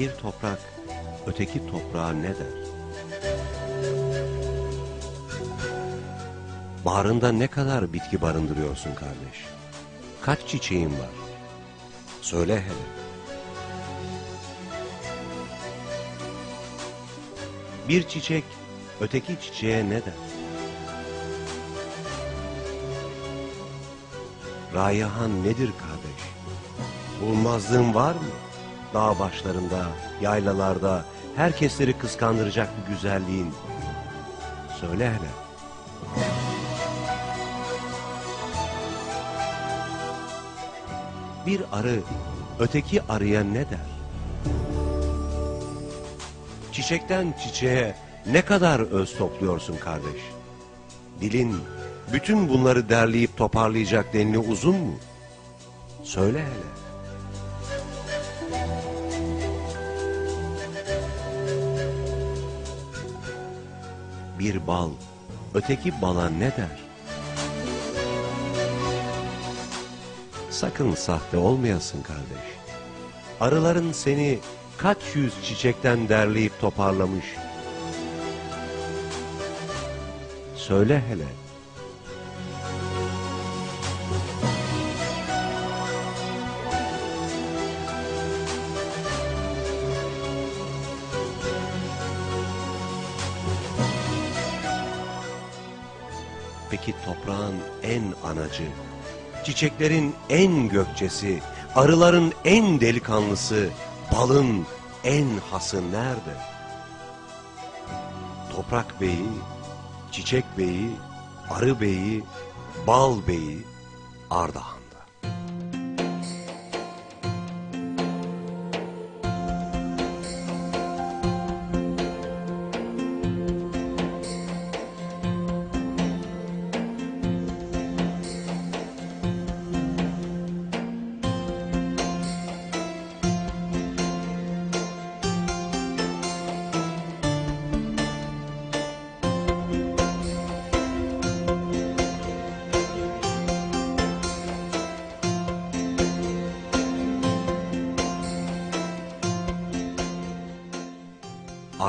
Bir toprak öteki toprağa ne der? Bağrında ne kadar bitki barındırıyorsun kardeş? Kaç çiçeğin var? Söyle hele. Bir çiçek öteki çiçeğe ne der? Raihan nedir kardeş? Bulmazlığın var mı? Dağ başlarında, yaylalarda, herkesleri kıskandıracak bir güzelliğin. Söyle hele. Bir arı öteki arıya ne der? Çiçekten çiçeğe ne kadar öz topluyorsun kardeş? Dilin bütün bunları derleyip toparlayacak denli uzun mu? Söyle hele. Bir bal öteki bala ne der? Sakın sahte olmayasın kardeş. Arıların seni kaç yüz çiçekten derleyip toparlamış. Söyle hele. Peki toprağın en anacı, çiçeklerin en gökçesi, arıların en delikanlısı, balın en hası nerede? Toprak beyi, çiçek beyi, arı beyi, bal beyi Ardahan'da.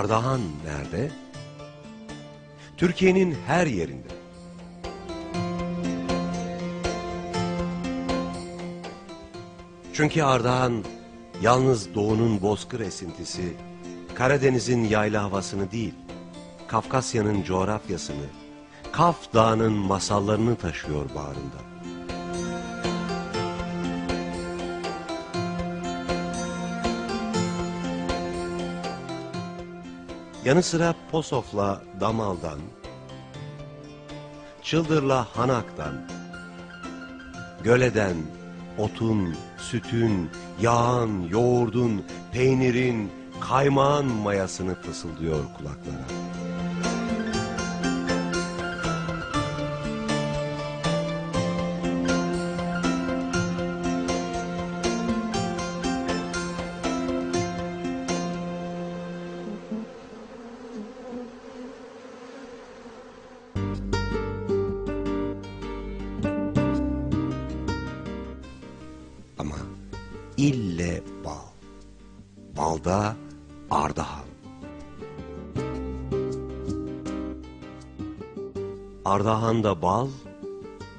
Ardahan nerede? Türkiye'nin her yerinde. Çünkü Ardahan yalnız doğunun bozkır esintisi, Karadeniz'in yayla havasını değil, Kafkasya'nın coğrafyasını, Kaf Dağı'nın masallarını taşıyor bağrında. Yanı sıra Posof'la Damal'dan, Çıldır'la Hanak'tan, Göle'den, otun, sütün, yağın, yoğurdun, peynirin, kaymağın mayasını fısıldıyor kulaklara. Ama ille bal. Balda Ardahan. Ardahan'da bal,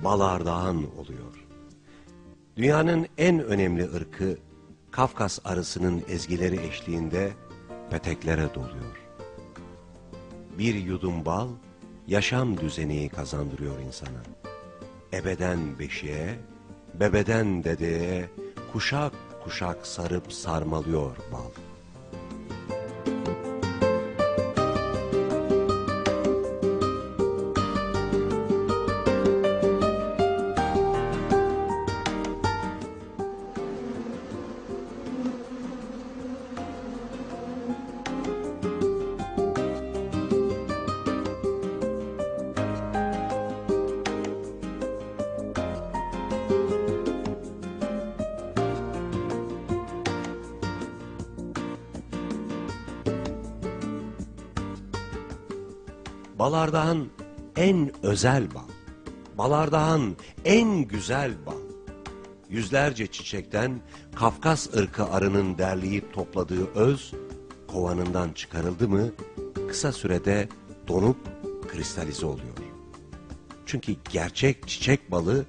bal Ardahan oluyor. Dünyanın en önemli ırkı Kafkas arısının ezgileri eşliğinde peteklere doluyor. Bir yudum bal yaşam düzeni kazandırıyor insana. Ebeden beşiğe, bebeden dedeye kuşak kuşak sarıp sarmalıyor bal. Balardahan en özel bal. Balardahan en güzel bal. yüzlerce çiçekten Kafkas ırkı arının derleyip topladığı öz, kovanından çıkarıldı mı, kısa sürede donup kristalize oluyor. Çünkü gerçek çiçek balı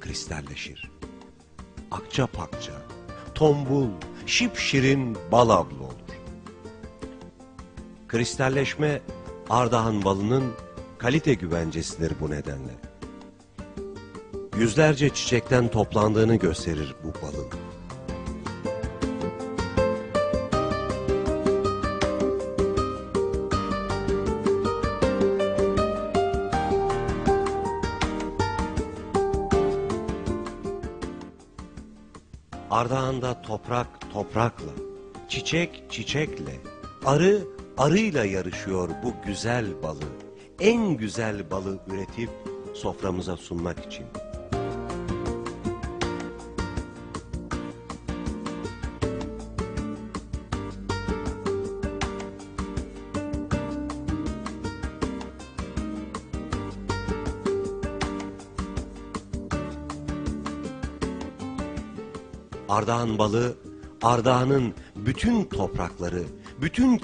kristalleşir. Akça pakça, tombul, şipşirin bal ablı olur. Kristalleşme Ardahan balının kalite güvencesidir bu nedenle. Yüzlerce çiçekten toplandığını gösterir bu balın. Ardahan'da toprak toprakla, çiçek çiçekle, arı arıyla yarışıyor bu güzel balı. En güzel balı üretip soframıza sunmak için. Ardahan balı, Ardahan'ın bütün toprakları, bütün